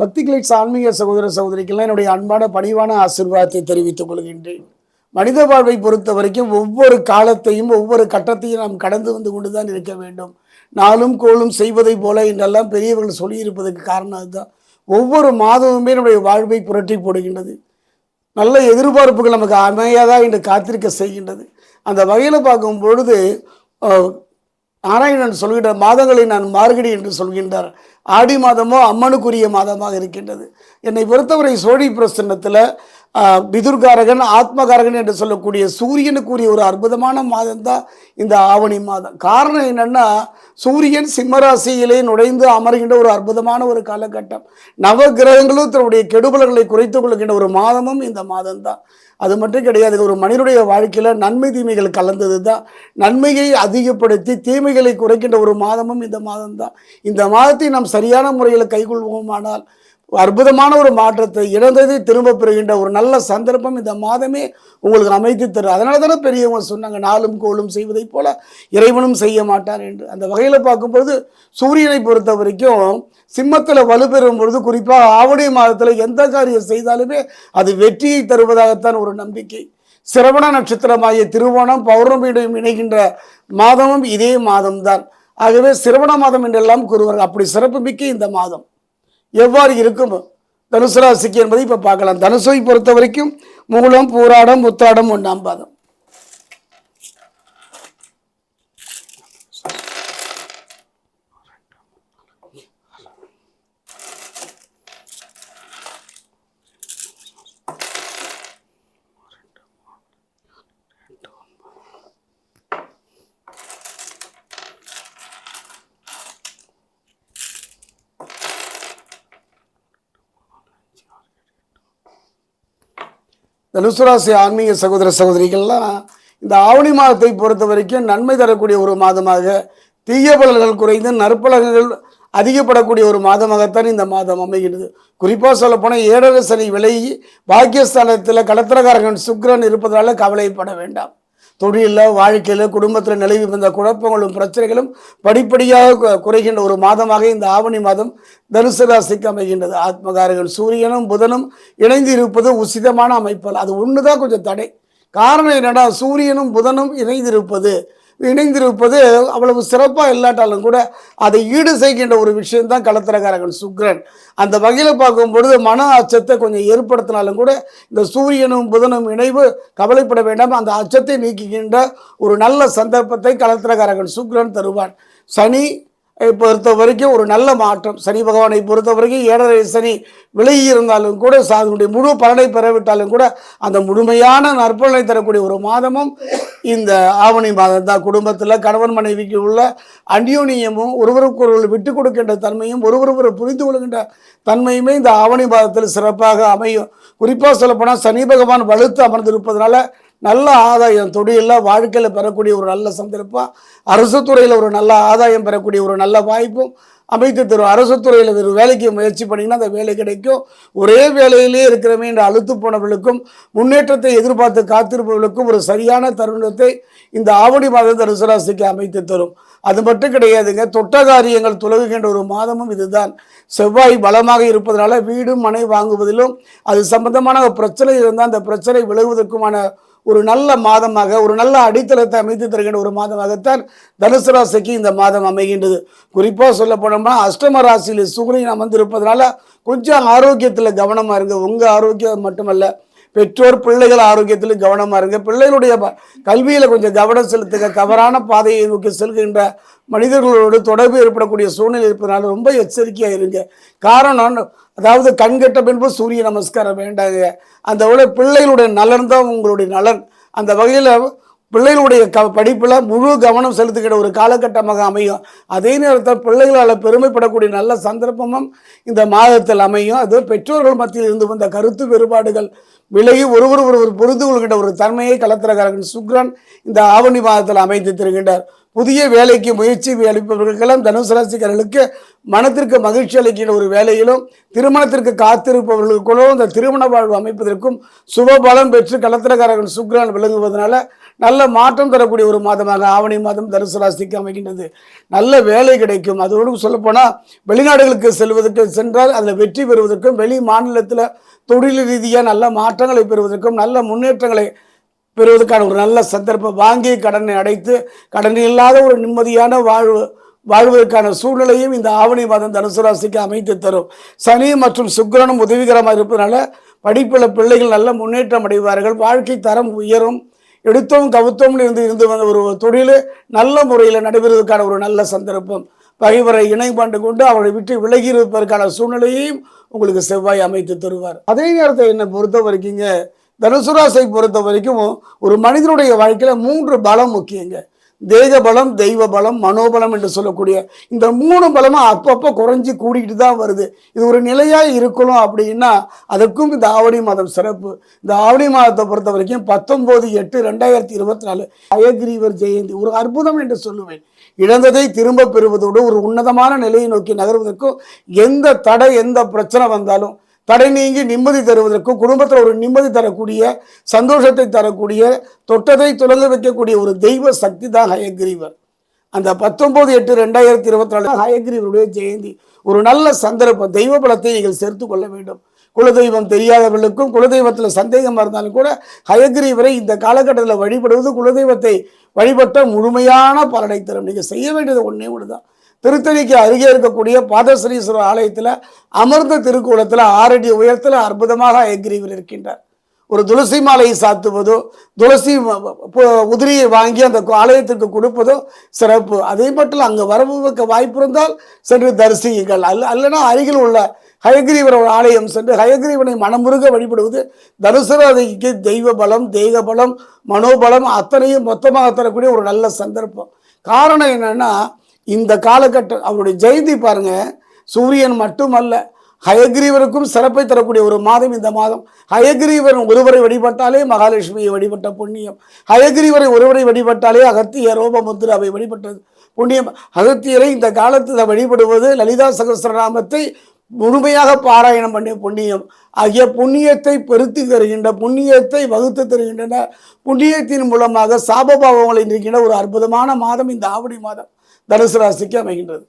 பக்தி கிளிட்ஸ் ஆன்மீக சகோதர சகோதரிக்கெல்லாம் என்னுடைய அன்பான பணிவான ஆசிர்வாதத்தை தெரிவித்துக் கொள்கின்றேன். மனித வாழ்வை பொறுத்த வரைக்கும் ஒவ்வொரு காலத்தையும் ஒவ்வொரு கட்டத்தையும் நாம் கடந்து வந்து கொண்டுதான் இருக்க வேண்டும். நாளும் கோளும் செய்வதை போல என்றெல்லாம் பெரியவர்கள் சொல்லியிருப்பதற்கு காரணம் அதுதான். ஒவ்வொரு மாதமுமே நம்முடைய வாழ்வை புரட்டி போடுகின்றது. நல்ல எதிர்பார்ப்புகள் நமக்கு அமையாதா என்று காத்திருக்க செய்கின்றது. அந்த வகையில் பார்க்கும் பொழுது நாராயணன் சொல்கின்ற மாதங்களை நான் மார்கடி என்று சொல்கின்றார். ஆடி மாதமோ அம்மனுக்குரிய மாதமாக இருக்கின்றது. என்னை பொறுத்தவரை சோழி பிரசன்னத்தில் பிதுர்காரகன் ஆத்மகாரகன் என்று சொல்லக்கூடிய சூரியனுக்குரிய ஒரு அற்புதமான மாதம் தான் இந்த ஆவணி மாதம். காரணம் என்னென்னா சூரியன் சிம்மராசியிலே நுழைந்து அமர்கின்ற ஒரு அற்புதமான ஒரு காலகட்டம். நவ கிரகங்களும் தன்னுடைய கெடுபலர்களை குறைத்துக் கொள்கின்ற ஒரு மாதமும் இந்த மாதம் தான். அது மட்டும் கிடையாது ஒரு மனிதனுடைய வாழ்க்கையில் நன்மை தீமைகள் கலந்தது தான். நன்மையை அதிகப்படுத்தி தீமைகளை குறைக்கின்ற ஒரு மாதமும் இந்த மாதம் தான். இந்த மாதத்தை நாம் சரியான முறையில் கைகொள்வோமானால் அற்புதமான ஒரு மாற்றத்தை இழந்ததை திரும்ப பெறுகின்ற ஒரு நல்ல சந்தர்ப்பம் இந்த மாதமே உங்களுக்கு அமைத்து தரும் அதனால தானே பெரியவங்க சொன்னாங்க நாளும் கோளும் செய்வதைப் போல இறைவனும் செய்ய மாட்டார் என்று. அந்த வகையில் பார்க்கும்பொழுது சூரியனை பொறுத்த வரைக்கும் சிம்மத்தில் வலுப்பெறும் பொழுது குறிப்பாக ஆவணி மாதத்தில் எந்த காரியம் செய்தாலுமே அது வெற்றியை தருவதாகத்தான் ஒரு நம்பிக்கை. சிரவண நட்சத்திரமாகிய திருவோணம் பௌர்ணமியுடன் இணைகின்ற மாதமும் இதே மாதம்தான். ஆகவே சிரவண மாதம் என்றெல்லாம் கூறுவார்கள். அப்படி சிறப்புமிக்க இந்த மாதம். எவ்வாறு இருக்கும்? தனுசு ராசிக்கு என்பதை இப்போ பார்க்கலாம். தனுசை பொறுத்த வரைக்கும் மூலம் பூராடம் முத்தாடம் ஒன்றாம் பாதம். இந்த லுசுராசி ஆன்மீக சகோதர சகோதரிகள்லாம் இந்த ஆவணி மாதத்தை பொறுத்த வரைக்கும் நன்மை தரக்கூடிய ஒரு மாதமாக தீய பலன்கள் குறைந்து நற்பலன்கள் அதிகப்படக்கூடிய ஒரு மாதமாகத்தான் இந்த மாதம் அமைகிறது குறிப்பாக சொல்லப்போனால் ஏழரை சனி விலகி பாக்கியஸ்தானத்தில் கடத்திரகாரகன் சுக்ரன் இருப்பதால் கவலைப்பட வேண்டாம். தொழிலில் வாழ்க்கையில் குடும்பத்தில் நிலவி வந்த குழப்பங்களும் பிரச்சனைகளும் படிப்படியாக குறைகின்ற ஒரு மாதமாக இந்த ஆவணி மாதம் தனுசு ராசிக்கு அமைகின்றது. ஆத்மகாரகன் சூரியனும் புதனும் இணைந்து இருப்பது உசிதமான அமைப்பல். அது ஒன்று தான் கொஞ்சம் தடை. காரணம் என்னடா சூரியனும் புதனும் இணைந்திருப்பது இணைந்திருப்பது அவ்வளவு சிறப்பாக இல்லாட்டாலும் கூட அதை ஈடு செய்கின்ற ஒரு விஷயம்தான் களத்திரகாரகன் சுக்ரன். அந்த வகையில் பார்க்கும் பொழுது மன அச்சத்தை கொஞ்சம் ஏற்படுத்தினாலும் கூட இந்த சூரியனும் புதனும் இணைவு கவலைப்பட வேண்டாம். அந்த அச்சத்தை நீக்குகின்ற ஒரு நல்ல சந்தர்ப்பத்தை களத்திரகாரகன் சுக்ரன் தருவான். சனி பொறுத்த வரைக்கும் ஒரு நல்ல மாற்றம். சனி பகவானை பொறுத்த வரைக்கும் ஏழரை சனி விலகி இருந்தாலும் கூட அதனுடைய முழு பலனை பெறவிட்டாலும் கூட அந்த முழுமையான நற்பலனை தரக்கூடிய ஒரு மாதமும் இந்த ஆவணி மாதம் தான் குடும்பத்தில் கணவன் மனைவிக்கு உள்ள அந்யோனியமும் ஒருவருக்கொருவர் விட்டு கொடுக்கின்ற தன்மையும் ஒருவருவர் புரிந்து கொள்கின்ற தன்மையுமே இந்த ஆவணி மாதத்தில் சிறப்பாக அமையும். குறிப்பாக சொல்லப்போனால் சனி பகவான் வலுத்து அமர்ந்திருப்பதனால நல்ல ஆதாயம் தொழிலில் வாழ்க்கையில் பெறக்கூடிய ஒரு நல்ல சந்தர்ப்பம் அரசு துறையில் ஒரு நல்ல ஆதாயம் பெறக்கூடிய ஒரு நல்ல வாய்ப்பும் அமைத்து தரும். அரசு துறையில் ஒரு வேலைக்கு முயற்சி பண்ணிங்கன்னா அந்த வேலை கிடைக்கும். ஒரே வேலையிலே இருக்கிறமே என்று அழுத்து போனவர்களுக்கும் முன்னேற்றத்தை எதிர்பார்த்து காத்திருப்பவர்களுக்கும் ஒரு சரியான தருணத்தை இந்த ஆவணி மாதம் தனுசுராசிக்கு அமைத்து தரும். அது மட்டும் கிடையாதுங்க தொட்ட காரியங்கள் துலகுகின்ற ஒரு மாதமும் இதுதான். செவ்வாய் பலமாக இருப்பதனால வீடு மனை வாங்குவதிலும் அது சம்பந்தமான பிரச்சனை இருந்தால் அந்த பிரச்சனை விலகுவதற்குமான ஒரு நல்ல மாதமாக ஒரு நல்ல அடித்தளத்தை அமைத்து தருகின்ற ஒரு மாதமாகத்தான் தனுசு ராசிக்கு இந்த மாதம் அமைகின்றது. குறிப்பாக சொல்ல போனோம்னா அஷ்டம ராசியில் சூரியன் அமர்ந்திருப்பதனால கொஞ்சம் ஆரோக்கியத்தில் கவனமாக இருங்க. உங்கள் ஆரோக்கியம் மட்டுமல்ல பெற்றோர் பிள்ளைகள் ஆரோக்கியத்தில் கவனமாக இருங்க. பிள்ளைகளுடைய ப- கல்வியில் கொஞ்சம் கவனம் செலுத்துங்க. தவறான பாதையை நோக்கி செல்கின்ற மனிதர்களோடு தொடர்பு ஏற்படக்கூடிய சூழ்நிலை இருப்பதனால ரொம்ப எச்சரிக்கையாக இருங்க. காரணம் அதாவது கண்கட்ட பின்பு சூரிய நமஸ்காரம் வேண்டாங்க. அந்த விட பிள்ளைகளுடைய நலன் தான் உங்களுடைய நலன். அந்த வகையில் பிள்ளைகளுடைய க படிப்பில் முழு கவனம் செலுத்துகிற ஒரு காலகட்டமாக அமையும். அதே நேரத்தில் பிள்ளைகளால் பெருமைப்படக்கூடிய நல்ல சந்தர்ப்பமும் இந்த மாதத்தில் அமையும். அது பெற்றோர்கள் மத்தியில் இருந்து வந்த கருத்து வேறுபாடுகள் விலகி ஒருவர் ஒருவர் புரிந்து கொள்கின்ற ஒரு தன்மையை கலத்திரகாரகன் சுக்ரன் இந்த ஆவணி மாதத்தில் அமைத்து தருகின்றார். புதிய வேலைக்கு முயற்சி அளிப்பவர்களுக்கெல்லாம் தனுசு ராசிக்காரர்களுக்கு மனத்திற்கு மகிழ்ச்சி அளிக்கின்ற ஒரு வேலையிலும் திருமணத்திற்கு காத்திருப்பவர்களுக்குள்ளும் இந்த திருமண வாழ்வு அமைப்பதற்கும் சுபபலம் பெற்று கலத்திரக்காரர்கள் சுக்ரான் விளங்குவதனால நல்ல மாற்றம் தரக்கூடிய ஒரு மாதமாக ஆவணி மாதம் தனுசு ராசிக்கு அமைகின்றது. நல்ல வேலை கிடைக்கும். அதோடு சொல்லப்போனால் வெளிநாடுகளுக்கு செல்வதற்கு சென்றால் அதில் வெற்றி பெறுவதற்கும் வெளி மாநிலத்தில் தொழில் ரீதியாக நல்ல மாற்றங்களை பெறுவதற்கும் நல்ல முன்னேற்றங்களை பெறுவதற்கான ஒரு நல்ல சந்தர்ப்பம் வாங்கி கடனை அடைத்து கடன் இல்லாத ஒரு நிம்மதியான வாழ்வு வாழ்வதற்கான சூழ்நிலையும் இந்த ஆவணி மாதம் தனுசு ராசிக்கு அமைத்து தரும். சனி மற்றும் சுக்கிரனும் உதவிகரமாக இருப்பதனால படிப்பில் பிள்ளைகள் நல்ல முன்னேற்றம் அடைவார்கள். வாழ்க்கை தரம் உயரும். எடுத்தோம் கவுத்தோம் இருந்து இருந்து வந்த ஒரு தொழில் நல்ல முறையில் நடைபெறுவதற்கான ஒரு நல்ல சந்தர்ப்பம். பகைவரை இணைப்பாண்டு கொண்டு அவரை விட்டு விலகி இருப்பதற்கான சூழ்நிலையையும் உங்களுக்கு செவ்வாய் அமைத்து தருவார். அதே நேரத்தை என்னை பொறுத்த வரைக்குங்க தனுசு ராசியை பொறுத்த வரைக்கும் ஒரு மனிதனுடைய வாழ்க்கையில் மூன்று பலம் முக்கியங்க. தேக பலம் தெய்வ பலம் மனோபலம் என்று சொல்லக்கூடிய இந்த மூணு பலமும் அப்பப்போ குறைஞ்சி கூடிக்கிட்டு தான் வருது. இது ஒரு நிலையாக இருக்கணும் அப்படின்னா அதற்கும் இந்த ஆவணி மாதம் சிறப்பு. இந்த ஆவணி மாதத்தை பொறுத்த வரைக்கும் பத்தொம்போது எட்டு ரெண்டாயிரத்தி இருபத்தி நாலு அயகிரீவர் ஜெயந்தி. ஒரு அற்புதம் என்று சொல்லுவேன். இழந்ததை திரும்ப பெறுவதோடு ஒரு உன்னதமான நிலையை நோக்கி நகர்வதற்கும் எந்த தடை எந்த பிரச்சனை வந்தாலும் தடை நீங்கி நிம்மதி தருவதற்கும் குடும்பத்தில் ஒரு நிம்மதி தரக்கூடிய சந்தோஷத்தை தரக்கூடிய தொட்டதை துலங்க வைக்கக்கூடிய ஒரு தெய்வ சக்தி தான் ஹயக்ரீவர். அந்த பத்தொம்போது எட்டு ரெண்டாயிரத்தி இருபத்தி நாலு ஹயக்ரீவருடைய ஜெயந்தி. ஒரு நல்ல சந்தர்ப்பம் தெய்வ பலத்தை நீங்கள் சேர்த்து கொள்ள வேண்டும். குலதெய்வம் தெரியாதவர்களுக்கும் குலதெய்வத்தில் சந்தேகமாக இருந்தாலும் கூட ஹயக்ரீவரை இந்த காலகட்டத்தில் வழிபடுவது குலதெய்வத்தை வழிபட்ட முழுமையான பலனை தரும். நீங்கள் செய்ய வேண்டியது ஒன்றே ஒன்று தான் திருத்தணிக்கு அருகே இருக்கக்கூடிய பாதஸ்ரீஸ்வரர் ஆலயத்தில் அமர்ந்த திருக்கூடத்தில் ஆறடி உயரத்தில் அற்புதமாக ஹயக்ரீவர் இருக்கின்றார். ஒரு துளசி மாலையை சாத்துவதோ துளசி உதிரியை வாங்கி அந்த ஆலயத்திற்கு கொடுப்பதோ சிறப்பு. அதே மட்டும் அங்கே வரவுக்கு வாய்ப்பு இருந்தால் சென்று தரிசியுங்கள். அல்ல அல்லனா அருகில் உள்ள ஹயகிரீவர் ஆலயம் சென்று ஹயகிரீவனை மனமுருக வழிபடுவது தனுசு தெய்வ பலம் தெய்வ பலம் மனோபலம் அத்தனையும் மொத்தமாக தரக்கூடிய ஒரு நல்ல சந்தர்ப்பம். காரணம் என்னென்னா இந்த காலகட்டம் அவருடைய ஜெயந்தி பாருங்க. சூரியன் மட்டுமல்ல ஹயகிரீவருக்கும் சிறப்பை தரக்கூடிய ஒரு மாதம் இந்த மாதம். ஹயகிரீவர் ஒருவரை வழிபட்டாலே மகாலட்சுமியை வழிபட்ட புண்ணியம். ஹயகிரீவரை ஒருவரை வழிபட்டாலே அகத்திய ரோபமுத்திராவை வழிபட்டது புண்ணியம். அகத்தியரை இந்த காலத்தில் வழிபடுவது லலிதா சகஸ்ரநாமத்தை முழுமையாக பாராயணம் பண்ணிய புண்ணியம். ஆகிய புண்ணியத்தை பெருத்தி தருகின்ற புண்ணியத்தை வகுத்து தருகின்றன. புண்ணியத்தின் மூலமாக சாபபாவங்களை நிற்கின்ற ஒரு அற்புதமான மாதம் இந்த ஆவணி மாதம். தனுசு ராசிக்கு அமைகின்றது.